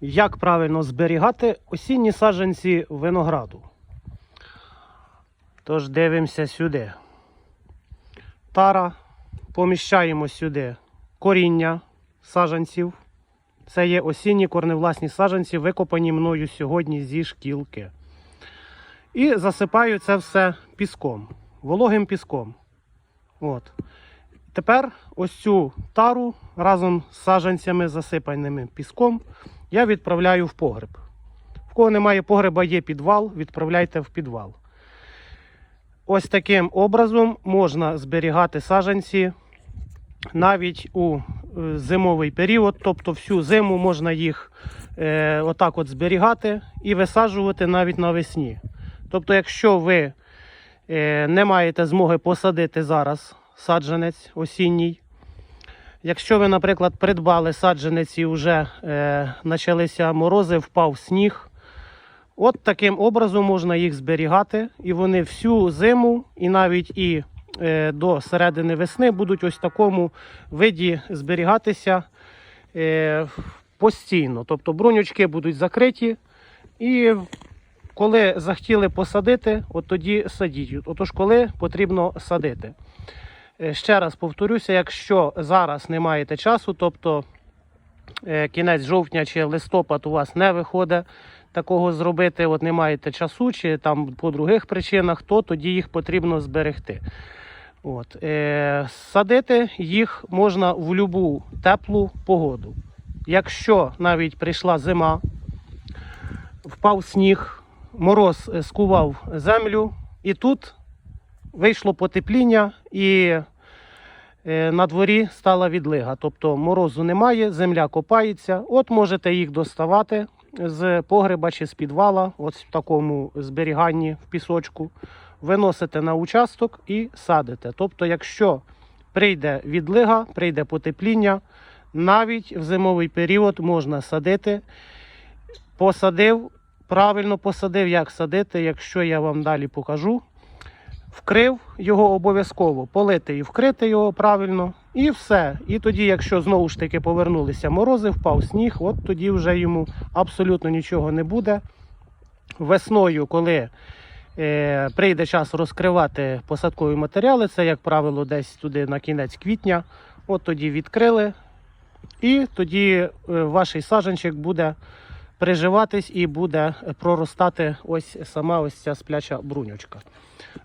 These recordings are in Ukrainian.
Як правильно зберігати осінні саджанці винограду? Тож дивимося сюди. Тара. Поміщаємо сюди коріння саджанців. Це є осінні корневласні саджанці, викопані мною сьогодні зі шкілки. І засипаю це все піском, вологим піском. От. Тепер ось цю тару разом з саджанцями, засипаними піском, я відправляю в погреб. В кого немає погреба, є підвал, відправляйте в підвал. Ось таким образом можна зберігати саджанці навіть у е, зимовий період, тобто всю зиму можна їх е, отак от зберігати і висаджувати навіть навесні. Тобто, якщо ви е, не маєте змоги посадити зараз саджанець осінній, якщо ви, наприклад, придбали саджанець і вже е, почалися морози, впав сніг, От таким образом можна їх зберігати, і вони всю зиму, і навіть і е, до середини весни будуть ось в такому виді зберігатися е, постійно. Тобто брунючки будуть закриті, і коли захотіли посадити, от тоді садіть. Отож, коли потрібно садити. Е, ще раз повторюся, якщо зараз не маєте часу, тобто е, кінець жовтня чи листопад у вас не виходить такого зробити, от не маєте часу, чи там по других причинах, то тоді їх потрібно зберегти. От. Е, садити їх можна в будь-яку теплу погоду. Якщо навіть прийшла зима, впав сніг, мороз скував землю, і тут вийшло потепління, і е, на дворі стала відлига. Тобто морозу немає, земля копається. От можете їх доставати з погреба чи з підвала, от в такому зберіганні в пісочку. Виносите на участок і садите. Тобто, якщо прийде відлига, прийде потепління, навіть в зимовий період можна садити. Посадив, правильно посадив, як садити, якщо я вам далі покажу. Вкрив його обов'язково, полити і вкрити його правильно, і все. І тоді, якщо знову ж таки повернулися морози, впав сніг, от тоді вже йому абсолютно нічого не буде. Весною, коли е, прийде час розкривати посадкові матеріали, це, як правило, десь туди на кінець квітня, от тоді відкрили, і тоді е, ваш саджанчик буде приживатись і буде проростати ось сама ось ця спляча бруньочка.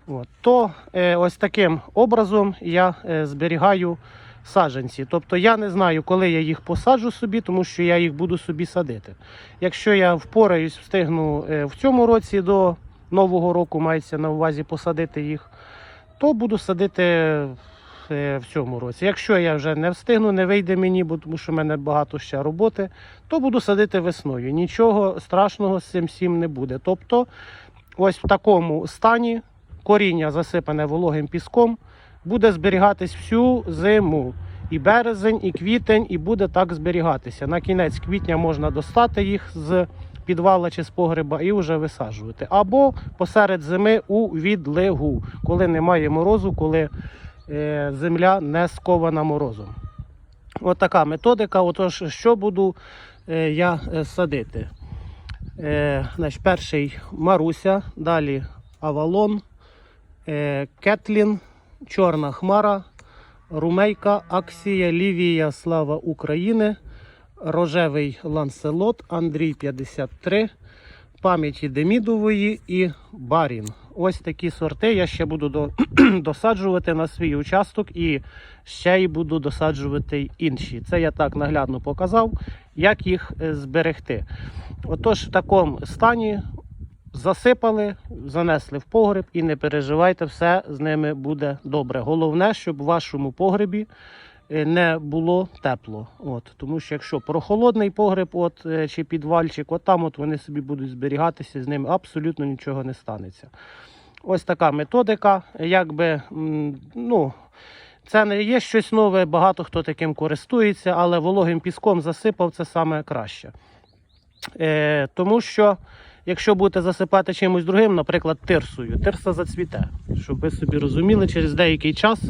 От. То е, ось таким образом я е, зберігаю саджанці. Тобто я не знаю, коли я їх посаджу собі, тому що я їх буду собі садити. Якщо я впораюсь, встигну е, в цьому році до Нового року, мається на увазі посадити їх, то буду садити в цьому році. Якщо я вже не встигну, не вийде мені, бо тому що в мене багато ще роботи, то буду садити весною. Нічого страшного з цим всім не буде. Тобто, ось в такому стані коріння засипане вологим піском, буде зберігатись всю зиму. І березень, і квітень, і буде так зберігатися. На кінець квітня можна достати їх з підвала чи з погреба і вже висаджувати. Або посеред зими у відлигу, коли немає морозу, коли е, земля не скована морозом. От така методика. Отож, що буду е, я е, садити? Е, значить, перший Маруся, далі Авалон, е, Кетлін, Чорна Хмара, Румейка, Аксія, Лівія, Слава України, Рожевий Ланселот, Андрій 53, пам'яті Демідової і Барін. Ось такі сорти я ще буду до, досаджувати на свій участок і ще й буду досаджувати інші. Це я так наглядно показав, як їх е, зберегти. Отож, в такому стані засипали, занесли в погреб і не переживайте, все з ними буде добре. Головне, щоб в вашому погребі не було тепло. От, тому що якщо прохолодний погреб, от, е, чи підвальчик, от там от вони собі будуть зберігатися, з ними абсолютно нічого не станеться. Ось така методика. Якби, ну, це не є щось нове, багато хто таким користується, але вологим піском засипав це саме краще. Е, тому що Якщо будете засипати чимось другим, наприклад, тирсою, тирса зацвіте. Щоб ви собі розуміли, через деякий час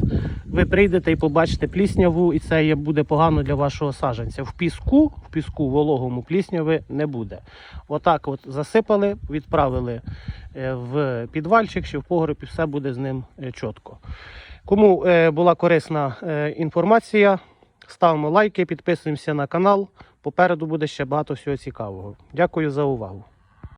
ви прийдете і побачите плісняву, і це буде погано для вашого саджанця. В піску, в піску вологому плісняви не буде. Отак от засипали, відправили е, в підвальчик чи в погреб, і все буде з ним е, чітко. Кому е, була корисна інформація, ставимо лайки, підписуємося на канал. Попереду буде ще багато всього цікавого. Дякую за увагу.